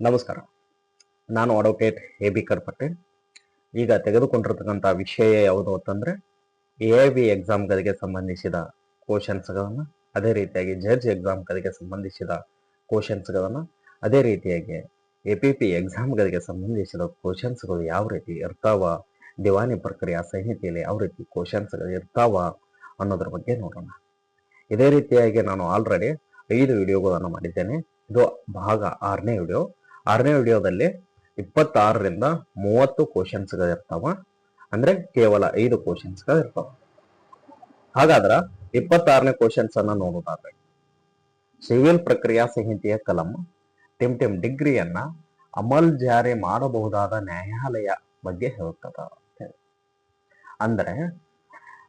ನಮಸ್ಕಾರ. ನಾನು advocate A B ಕರ್ಪಟ್ಟೆ ಈಗ ತೆಗೆದುಕೊಂಡಿರ್ತಕ್ಕಂಥ ವಿಷಯ ಯಾವುದು ಅಂತಂದ್ರೆ ಎ ಬಿ ಎಕ್ಸಾಮ್ಗಳಿಗೆ ಸಂಬಂಧಿಸಿದ ಕ್ವಶನ್ಸ್ಗಳನ್ನು ಅದೇ ರೀತಿಯಾಗಿ ಜಡ್ಜ್ ಎಕ್ಸಾಮ್ಗಳಿಗೆ ಸಂಬಂಧಿಸಿದ ಕ್ವಶನ್ಸ್ಗಳನ್ನು ಅದೇ ರೀತಿಯಾಗಿ ಎ ಪಿ ಪಿ ಎಕ್ಸಾಮ್ಗಳಿಗೆ ಸಂಬಂಧಿಸಿದ ಕ್ವಶನ್ಸ್ಗಳು ಯಾವ ರೀತಿ ಇರ್ತಾವ, ದಿವಾನಿ ಪ್ರಕ್ರಿಯೆ ಸಂಹಿತೆಯಲ್ಲಿ ಯಾವ ರೀತಿ ಕ್ವಶನ್ಸ್ಗಳು ಇರ್ತಾವ ಅನ್ನೋದ್ರ ಬಗ್ಗೆ ನೋಡೋಣ. ಇದೇ ರೀತಿಯಾಗಿ ನಾನು ಆಲ್ರೆಡಿ ಐದು ವಿಡಿಯೋಗಳನ್ನು ಮಾಡಿದ್ದೇನೆ. ಇದು ಭಾಗ ಆರನೇ ವಿಡಿಯೋ ಆರನೇ ವಿಡಿಯೋದಲ್ಲಿ ಇಪ್ಪತ್ತಾರರಿಂದ ಮೂವತ್ತು ಕ್ವಶನ್ಸ್ಗಳಿರ್ತಾವ ಅಂದ್ರೆ ಕೇವಲ ಐದು ಕ್ವಶನ್ಸ್ಗಳಿರ್ತಾವ ಹಾಗಾದ್ರ ಇಪ್ಪತ್ತಾರನೇ ಕ್ವಶನ್ಸ್ ಅನ್ನ ನೋಡೋದಾದ್ರೆ ಸಿವಿಲ್ ಪ್ರಕ್ರಿಯಾ ಸಂಹಿತೆಯ ಕಲಂ ಟಿಮ್ ಟಿಮ್ ಡಿಗ್ರಿಯನ್ನ ಅಮಲ್ ಜಾರಿ ಮಾಡಬಹುದಾದ ನ್ಯಾಯಾಲಯ ಬಗ್ಗೆ ಹೇಳುತ್ತದ. ಅಂದ್ರೆ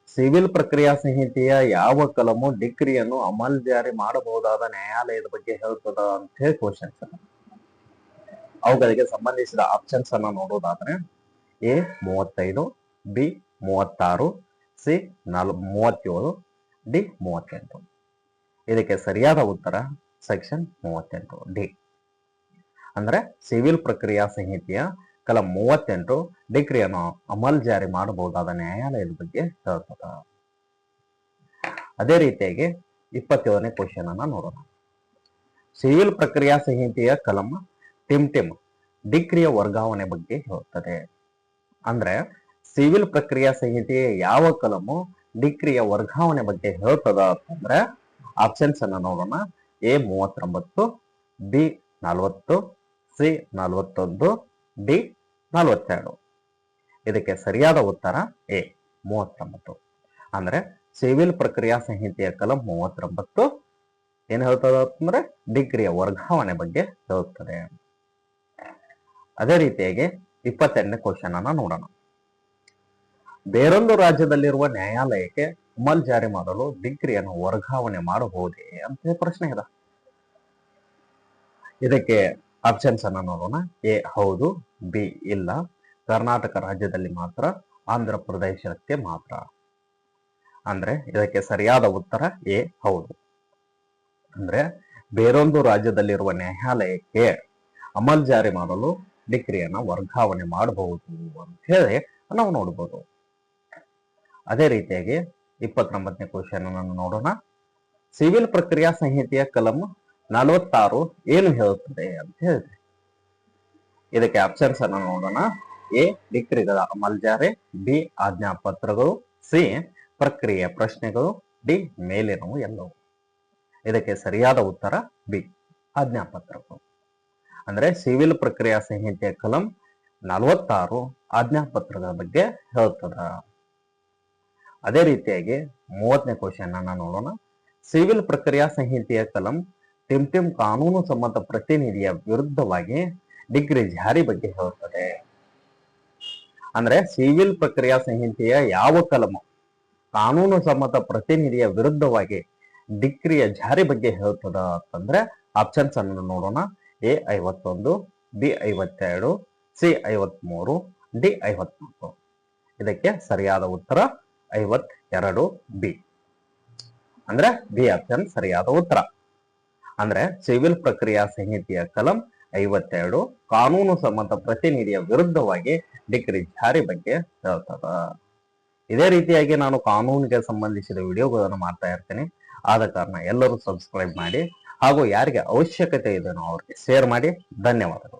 ಸಿವಿಲ್ ಪ್ರಕ್ರಿಯಾ ಸಂಹಿತೆಯ ಯಾವ ಕಲಮು ಡಿಗ್ರಿಯನ್ನು ಅಮಲ್ ಜಾರಿ ಮಾಡಬಹುದಾದ ನ್ಯಾಯಾಲಯದ ಬಗ್ಗೆ ಹೇಳ್ತದ ಅಂತ ಹೇಳಿ ಕ್ವಶನ್ಸ್ ಅವುಗಳಿಗೆ ಸಂಬಂಧಿಸಿದ ಆಪ್ಷನ್ಸ್ ಅನ್ನ ನೋಡೋದಾದ್ರೆ ಎ ಮೂವತ್ತೈದು ಬಿ ಮೂವತ್ತಾರು ಸಿ ನಾಲ್, ಮೂವತ್ತೇಳು ಡಿ ಮೂವತ್ತೆಂಟು. ಇದಕ್ಕೆ ಸರಿಯಾದ ಉತ್ತರ ಸೆಕ್ಷನ್ ಮೂವತ್ತೆಂಟು ಡಿ ಅಂದ್ರೆ ಸಿವಿಲ್ ಪ್ರಕ್ರಿಯಾ ಸಂಹಿತೆಯ ಕಲಂ ಮೂವತ್ತೆಂಟು ಡಿಗ್ರಿಯನ್ನು ಅಮಲ್ ಜಾರಿ ಮಾಡಬಹುದಾದ ನ್ಯಾಯಾಲಯದ ಬಗ್ಗೆ ಹೇಳ್ತದ. ಅದೇ ರೀತಿಯಾಗಿ ಇಪ್ಪತ್ತೇಳನೇ ಕ್ವಶನ್ ಅನ್ನ ನೋಡೋಣ. ಸಿವಿಲ್ ಪ್ರಕ್ರಿಯಾ ಸಂಹಿತೆಯ ಕಲಂ ಟಿಮ್ ಟಿಮ್ ಡಿಗ್ರಿಯ ವರ್ಗಾವಣೆ ಬಗ್ಗೆ ಹೇಳುತ್ತದೆ ಅಂದ್ರೆ ಸಿವಿಲ್ ಪ್ರಕ್ರಿಯಾ ಸಂಹಿತೆಯ ಯಾವ ಕಲಮು ಡಿಗ್ರಿಯ ವರ್ಗಾವಣೆ ಬಗ್ಗೆ ಹೇಳ್ತದ ಅಂತಂದ್ರೆ ಆಪ್ಷನ್ಸ್ ಅನ್ನ ನೋಡೋಣ. ಎ ಮೂವತ್ತೊಂಬತ್ತು, ಬಿ ನಲ್ವತ್ತು, ಸಿ ನಲ್ವತ್ತೊಂದು, ಡಿ ನಲ್ವತ್ತೆರಡು. ಇದಕ್ಕೆ ಸರಿಯಾದ ಉತ್ತರ ಎ ಮೂವತ್ತೊಂಬತ್ತು. ಅಂದ್ರೆ ಸಿವಿಲ್ ಪ್ರಕ್ರಿಯಾ ಸಂಹಿತೆಯ ಕಲಂ ಮೂವತ್ತೊಂಬತ್ತು ಏನ್ ಹೇಳ್ತದ ಅಂತಂದ್ರೆ ಡಿಗ್ರಿಯ ವರ್ಗಾವಣೆ ಬಗ್ಗೆ ಹೇಳುತ್ತದೆ ಅದೇ ರೀತಿಯಾಗಿ ಇಪ್ಪತ್ತೆರಡನೇ ಕ್ವಶನ್ ಅನ್ನ ನೋಡೋಣ. ಬೇರೊಂದು ರಾಜ್ಯದಲ್ಲಿರುವ ನ್ಯಾಯಾಲಯಕ್ಕೆ ಅಮಲ್ ಜಾರಿ ಮಾಡಲು ಡಿಗ್ರಿಯನ್ನು ವರ್ಗಾವಣೆ ಮಾಡಬಹುದೇ ಅಂತ ಪ್ರಶ್ನೆ ಇದೆ. ಇದಕ್ಕೆ ಆಪ್ಷನ್ಸ್ ಅನ್ನ ನೋಡೋಣ. ಎ, ಹೌದು, ಬಿ, ಇಲ್ಲ. ಕರ್ನಾಟಕ ರಾಜ್ಯದಲ್ಲಿ ಮಾತ್ರ, ಆಂಧ್ರ ಪ್ರದೇಶಕ್ಕೆ ಮಾತ್ರ. ಅಂದ್ರೆ ಇದಕ್ಕೆ ಸರಿಯಾದ ಉತ್ತರ ಎ, ಹೌದು. ಅಂದ್ರೆ ಬೇರೊಂದು ರಾಜ್ಯದಲ್ಲಿರುವ ನ್ಯಾಯಾಲಯಕ್ಕೆ ಅಮಲ್ ಜಾರಿ ಮಾಡಲು ಡಿಗ್ರಿಯನ್ನ ವರ್ಗಾವಣೆ ಮಾಡಬಹುದು ಅಂತ ಹೇಳಿ ನಾವು ನೋಡಬಹುದು ಅದೇ ರೀತಿಯಾಗಿ ಇಪ್ಪತ್ತೊಂಬತ್ತನೇ ಕ್ವಶನ್ ನೋಡೋಣ. ಸಿವಿಲ್ ಪ್ರಕ್ರಿಯಾ ಸಂಹಿತೆಯ ಕಲಂ ನಲವತ್ತಾರು ಏನು ಹೇಳುತ್ತದೆ ಅಂತ ಹೇಳಿದೆ ಇದಕ್ಕೆ ಆಪ್ಷನ್ಸ್ ಅನ್ನು ನೋಡೋಣ. ಎ, ಡಿಗ್ರಿಗಳ ಅಮಲ್ಜಾರೆ, ಬಿ, ಆಜ್ಞಾಪತ್ರಗಳು, ಸಿ, ಪ್ರಕ್ರಿಯೆ ಪ್ರಶ್ನೆಗಳು, ಡಿ, ಮೇಲಿನವು ಎಲ್ಲವು. ಇದಕ್ಕೆ ಸರಿಯಾದ ಉತ್ತರ ಬಿ, ಆಜ್ಞಾಪತ್ರಗಳು. ಅಂದ್ರೆ ಸಿವಿಲ್ ಪ್ರಕ್ರಿಯಾ ಸಂಹಿತೆಯ ಕಲಂ ನಲವತ್ತಾರು ಆಜ್ಞಾಪತ್ರಗಳ ಬಗ್ಗೆ ಹೇಳ್ತದ. ಅದೇ ರೀತಿಯಾಗಿ ಮೂವತ್ತನೇ ಕ್ವಶನ್ ಅನ್ನ ನೋಡೋಣ. ಸಿವಿಲ್ ಪ್ರಕ್ರಿಯಾ ಸಂಹಿತೆಯ ಕಲಂ ಟಿಮ್ ಕಾನೂನು ಸಮ್ಮತ ಪ್ರತಿನಿಧಿಯ ವಿರುದ್ಧವಾಗಿ ಡಿಗ್ರಿ ಜಾರಿ ಬಗ್ಗೆ ಹೇಳುತ್ತದೆ ಅಂದ್ರೆ ಸಿವಿಲ್ ಪ್ರಕ್ರಿಯಾ ಸಂಹಿತೆಯ ಯಾವ ಕಲಮ ಕಾನೂನು ಸಮ್ಮತ ಪ್ರತಿನಿಧಿಯ ವಿರುದ್ಧವಾಗಿ ಡಿಗ್ರಿಯ ಜಾರಿ ಬಗ್ಗೆ ಹೇಳ್ತದ ಅಂತಂದ್ರೆ ಆಪ್ಷನ್ಸ್ ಅನ್ನು ನೋಡೋಣ. ಎ ಐವತ್ತೊಂದು, ಬಿ ಐವತ್ತೆರಡು, ಸಿ ಐವತ್ಮೂರು, ಡಿ ಐವತ್ನಾಲ್ಕು ಇದಕ್ಕೆ ಸರಿಯಾದ ಉತ್ತರ ಐವತ್ತೆರಡು, ಬಿ. ಅಂದ್ರೆ ಬಿ ಆಪ್ಷನ್ ಸರಿಯಾದ ಉತ್ತರ. ಅಂದ್ರೆ ಸಿವಿಲ್ ಪ್ರಕ್ರಿಯಾ ಸಂಹಿತೆಯ ಕಲಂ ಐವತ್ತೆರಡು, ಕಾನೂನು ಸಮ್ಮತ ಪ್ರತಿನಿಧಿಯ ವಿರುದ್ಧವಾಗಿ ಡಿಗ್ರಿ ಜಾರಿ ಬಗ್ಗೆ ಹೇಳ್ತದ. ಇದೇ ರೀತಿಯಾಗಿ ನಾನು ಕಾನೂನಿಗೆ ಸಂಬಂಧಿಸಿದ ವಿಡಿಯೋಗಳನ್ನು ಮಾಡ್ತಾ ಇರ್ತೇನೆ. ಆದ ಕಾರಣ ಎಲ್ಲರೂ ಸಬ್ಸ್ಕ್ರೈಬ್ ಮಾಡಿ ಹಾಗೂ ಯಾರಿಗೆ ಅವಶ್ಯಕತೆ ಇದೆಯೋ ಅವ್ರಿಗೆ ಶೇರ್ ಮಾಡಿ ಧನ್ಯವಾದಗಳು.